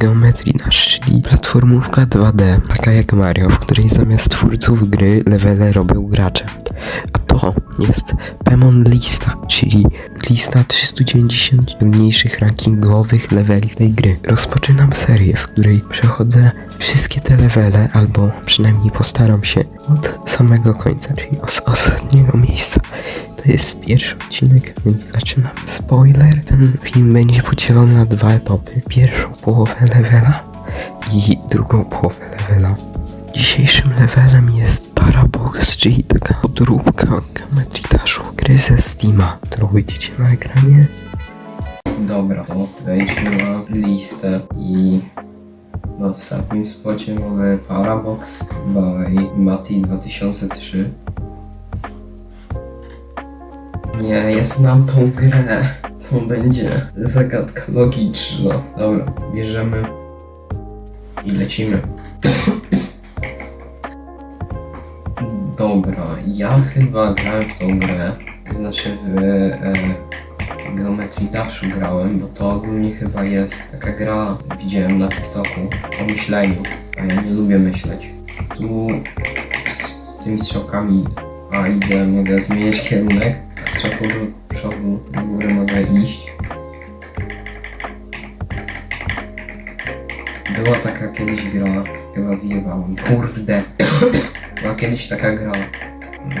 Geometry Dash, czyli platformówka 2D, taka jak Mario, w której zamiast twórców gry levele robią gracze. A to jest Pemon Lista, czyli lista 390 mniejszych rankingowych leveli tej gry. Rozpoczynam serię, w której przechodzę wszystkie te levele, albo przynajmniej postaram się od samego końca, czyli od ostatniego miejsca. To jest pierwszy odcinek, więc zaczynam. Spoiler, ten film będzie podzielony na dwa etapy. Pierwszą połowę levela i drugą połowę levela. Dzisiejszym levelem jest Parabox, czyli taka podróbka Geometry Dashu, gry ze Steama, którą widzicie na ekranie. Dobra, to wejdźmy na listę i na ostatnim spocie mamy Parabox by Mati 2003. Nie, ja znam tą grę. To będzie zagadka logiczna. Dobra, bierzemy i lecimy. Dobra, ja chyba grałem w tą grę. Znaczy w e, Geometry Dashu grałem, bo to ogólnie chyba jest taka gra, widziałem na TikToku, o myśleniu, a ja nie lubię myśleć. Tu z tymi strzałkami A idę, mogę zmieniać kierunek, strzałką do przodu, do góry mogę iść. Była taka kiedyś gra, chyba zjebałem. Kurde. Była kiedyś taka gra.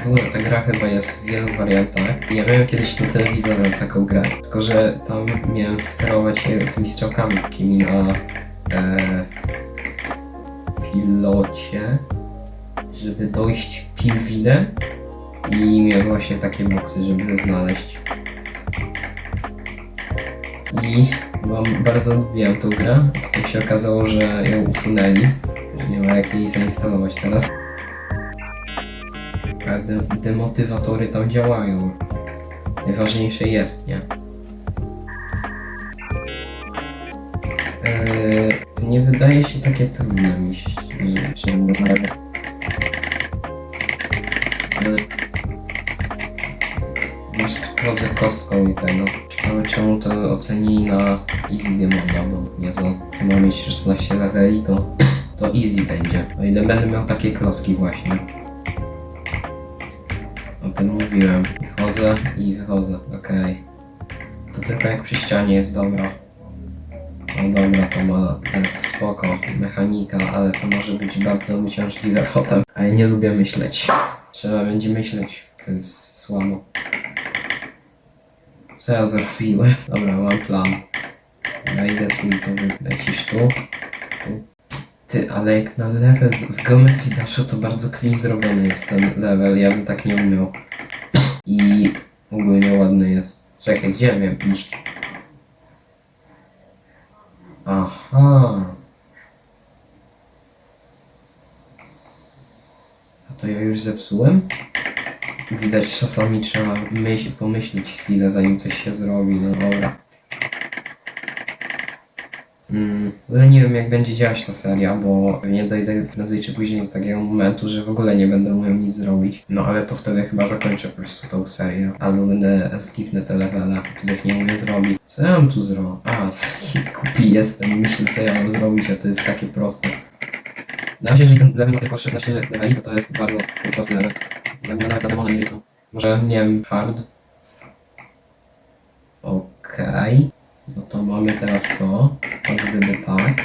W ogóle ta gra chyba jest w wielu wariantach. Ja miałem kiedyś na telewizorze taką grę, tylko że tam miałem sterować się tymi strzałkami takimi na e, pilocie, żeby dojść pingwinem i miałem właśnie takie boksy, żeby znaleźć. I mam, bardzo lubiłem tą grę, potem się okazało, że ją usunęli, że nie ma jak jej zainstalować teraz. De demotywatory tam działają. Najważniejsze jest, nie? Eee, to nie wydaje się takie trudne mi się, można... Ale... Już kostką i tego. Ciekawe czemu to ocenili na Easy Demona, bo ja to mam mieć 16 leveli, to, to easy będzie. O ile będę miał takie klocki właśnie. O tym mówiłem. Wchodzę i wychodzę. Okej. To tylko jak przy ścianie jest dobra. No dobra, to ma ten spoko, mechanika, ale to może być bardzo uciążliwe potem. A ja nie lubię myśleć. Trzeba będzie myśleć, to jest słabo. Co ja zrobiłem? Dobra, mam plan. Idę tu i wy- lecisz tu. tu. Ty, ale jak na level w Geometry Dashu to bardzo clean zrobiony jest ten level, ja bym tak nie umiał. I ogólnie ładny jest. Czekaj, gdzie ja miałem iść? Aha. A to ja już zepsułem? Widać czasami trzeba myśl, pomyśleć chwilę zanim coś się zrobi, no dobra. Mm, ale nie wiem jak będzie działać ta seria, bo nie dojdę prędzej czy później do takiego momentu, że w ogóle nie będę umiał nic zrobić. No ale to wtedy chyba zakończę po prostu tą serię. Albo będę skipnę te levele, których nie umiem zrobić. Co ja mam tu zrobić? A, kupi jestem myślę co ja mam zrobić, a to jest takie proste. Na razie, jeżeli ten level ma tylko 16 leveli, to to jest bardzo prosty level. Nawet na demona nie liczą. Może, nie wiem, hard. Okej. No to mamy teraz to. To gdyby tak.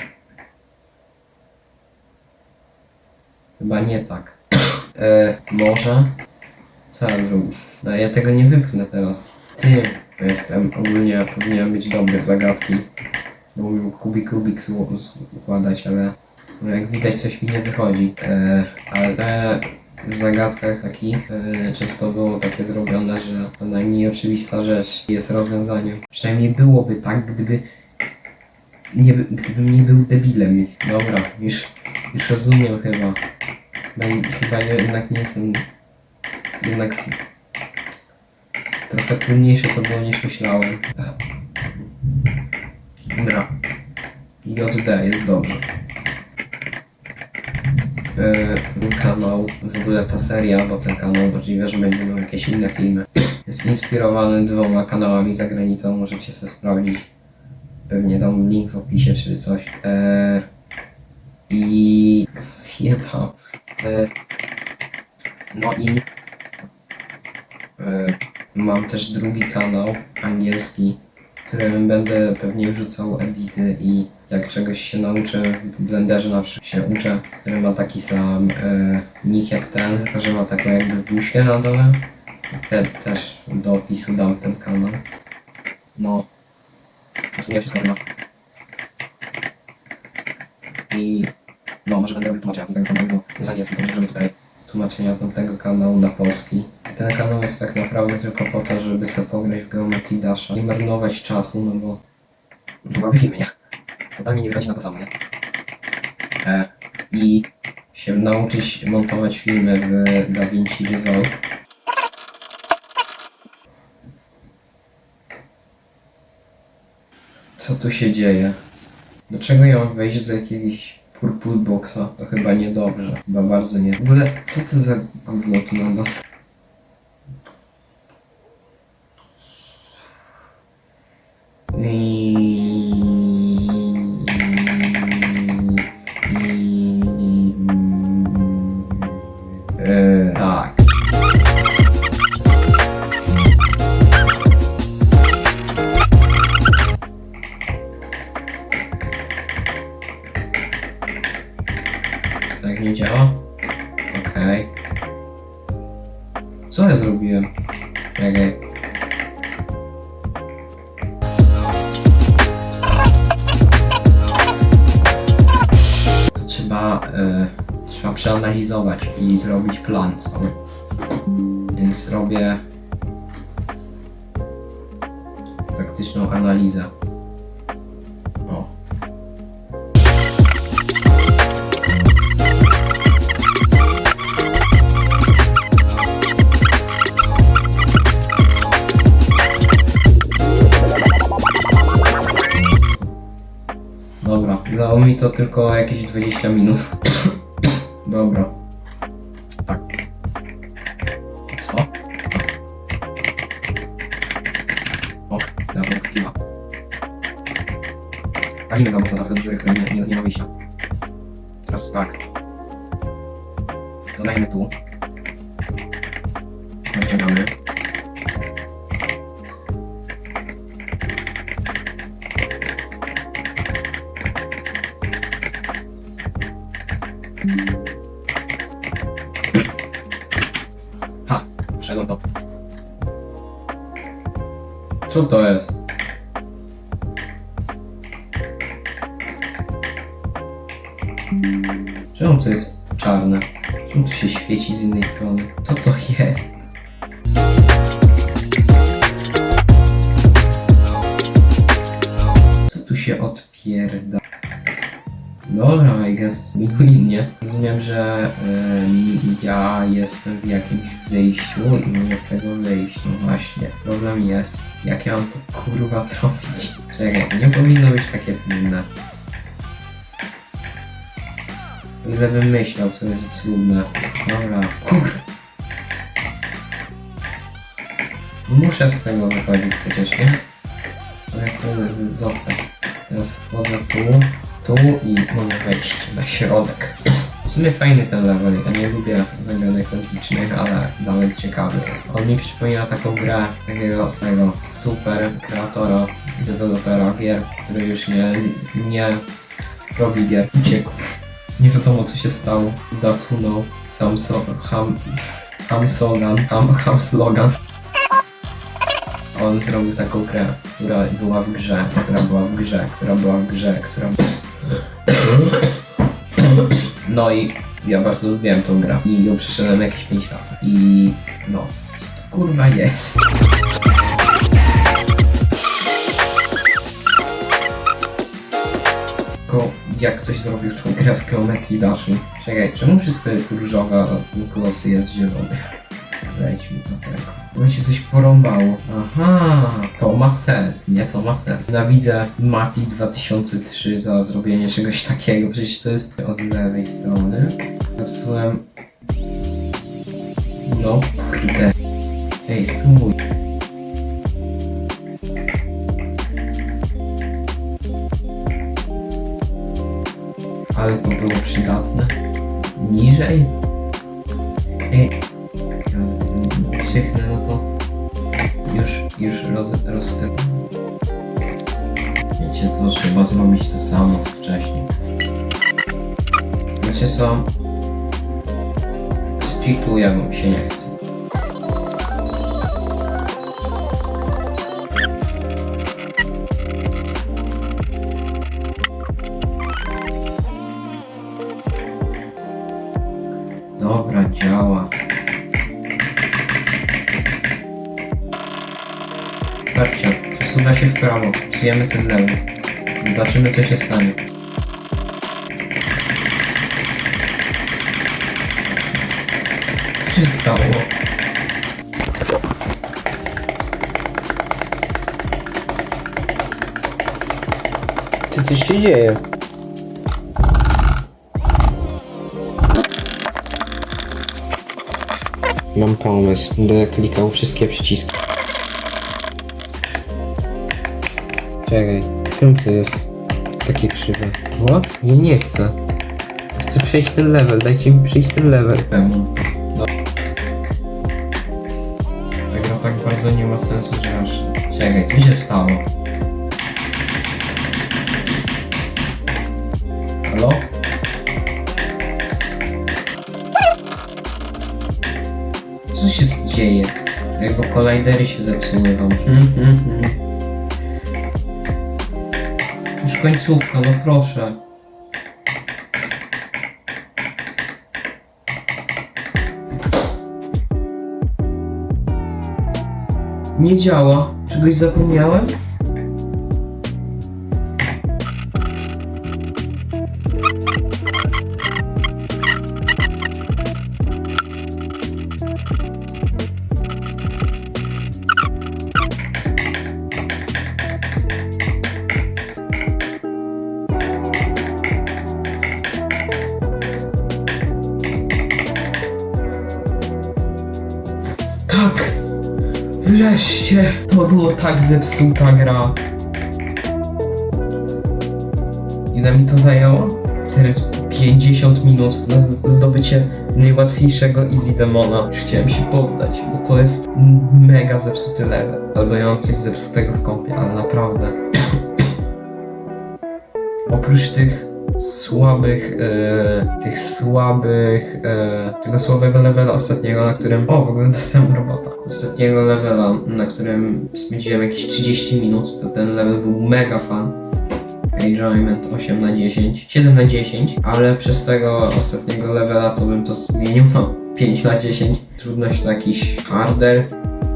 Chyba nie tak. E, może. Co ja zrobię? No ja tego nie wypchnę teraz. Ty, jestem ogólnie powinienem być dobry w zagadki. Bo umiem kubik Rubik zło- układać, ale no jak widać coś mi nie wychodzi. E, ale w zagadkach takich e, często było takie zrobione, że to najmniej oczywista rzecz jest rozwiązaniem. Przynajmniej byłoby tak, gdyby nie, by- gdybym nie był debilem. Dobra, już, już rozumiem chyba. Chyba, chyba jednak nie jestem. Jednak trochę trudniejsze to było niż myślałem. Dobra. JD jest dobrze. E, ten kanał, w ogóle ta seria, bo ten kanał możliwe, że będzie miał jakieś inne filmy. Jest inspirowany dwoma kanałami za granicą, możecie sobie sprawdzić. Pewnie dam link w opisie czy coś. E, I zjebał. E, no i mam też drugi kanał angielski, w którym będę pewnie wrzucał edity i jak czegoś się nauczę w Blenderze na przykład się uczę, który ma taki sam e, nick jak ten, tylko że ma taką jakby buźkę na dole. Te, też do opisu dam ten kanał. No. W sumie wszystko chyba. I no, może będę robił tłumaczenia tego kanału, bo jest angielski, to zrobię tutaj tłumaczenia do tego kanału na polski. Ten kanał jest tak naprawdę tylko po to, żeby sobie pograć w Geometry Dasha. Nie marnować czasu, no bo... No robię filmy, nie? Totalnie nie wychodzi na to samo, nie? E, I się nauczyć montować filmy w DaVinci Resolve. Co tu się dzieje? Dlaczego ja mam wejść do jakiegoś purple boxa? To chyba niedobrze. Chyba bardzo nie. W ogóle, co to za gówno tu na dole? E, trzeba przeanalizować i zrobić plan cały. Więc robię taktyczną analizę. O. Dobra, zajęło mi to tylko jakieś 20 minut. Dobra. Tak. Co? O, to piwa. Palimy go, bo to zawsze dużo chyba nie, nie, nie ma wyjścia. Teraz tak. Dodajmy tu. Naciągamy. Co to jest? Czemu to jest czarne? Czemu to się świeci z innej strony? Co to jest? Co tu się odpierda? Dobra, I guess win-win, Rozumiem, że em, ja jestem w jakimś wyjściu i mogę z tego wyjść. No właśnie, problem jest, jak ja mam to kurwa zrobić? Czekaj, nie powinno być takie trudne. Ile bym myślał, co jest trudne. Dobra, kur... Muszę z tego wychodzić przecież, nie? Ale chcę zostać. Teraz wchodzę tu, tu i mogę wejść na środek. W sumie fajny ten level, ja nie lubię zagranek logicznych, ale nawet ciekawy jest. On mi przypomina taką grę takiego tego super kreatora, dewelopera gier, który już nie, nie robi gier. Uciekł. Nie wiadomo co się stało. Dasunął sam so, ham, ham slogan, ham, ham slogan. On zrobił taką grę, która była w grze, która była w grze, która była w grze, która... No i ja bardzo lubiłem tą grę i ją przeszedłem jakieś 5 razy. I no, co to kurwa jest? Tylko jak ktoś zrobił tą grę w Geometry Dashu. Czekaj, czemu wszystko jest różowe, a Nikolosy jest zielony? wejdźmy do tego. Tak. Bo się coś porąbało. Aha, to ma sens, nie to ma sens. Nienawidzę Mati 2003 za zrobienie czegoś takiego, przecież to jest od lewej strony. Zepsułem... No kurde. Ej, spróbuj. Ale to było przydatne. Niżej? Ej ja Świechnę, no to już, już roz, roz... Wiecie co, trzeba zrobić to samo co wcześniej. Wiecie co? Zcheatuję, bo mi się nie chce. Się prawo. Psujemy ten lewy. Zobaczymy co się stanie. Co się stało? Ty coś się dzieje? Mam pomysł. Będę klikał wszystkie przyciski. Czekaj, czym to jest takie krzywe? What? Ja nie chcę. Chcę przejść ten level, dajcie mi przejść ten level. No. Ta gra tak bardzo nie ma sensu, że aż... Czekaj, co się stało? Halo? Co się dzieje? Jego kolajdery się zepsuły wam. Już końcówka, no proszę. Nie działa. Czegoś zapomniałem? Wreszcie! To było tak zepsuta gra. Ile mi to zajęło? Te 50 minut na zdobycie najłatwiejszego Easy Demona. Już chciałem się poddać, bo to jest mega zepsuty level. Albo ja mam coś zepsutego w kompie, ale naprawdę. Oprócz tych słabych, e, tych słabych, e, tego słabego levela ostatniego, na którym, o w ogóle dostałem robota, ostatniego levela, na którym spędziłem jakieś 30 minut, to ten level był mega fan. Enjoyment 8 na 10, 7 na 10, ale przez tego ostatniego levela to bym to zmienił na 5 na 10. Trudność to jakiś harder,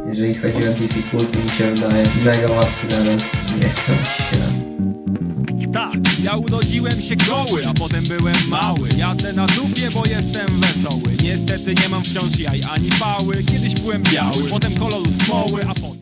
jeżeli chodzi o difficulty mi się wydaje mega łatwy level, nie chcę średni. Tak, ja urodziłem się goły, a potem byłem mały. Jadę na dupie, bo jestem wesoły. Niestety nie mam wciąż jaj ani pały. Kiedyś byłem biały, potem koloru smoły, a potem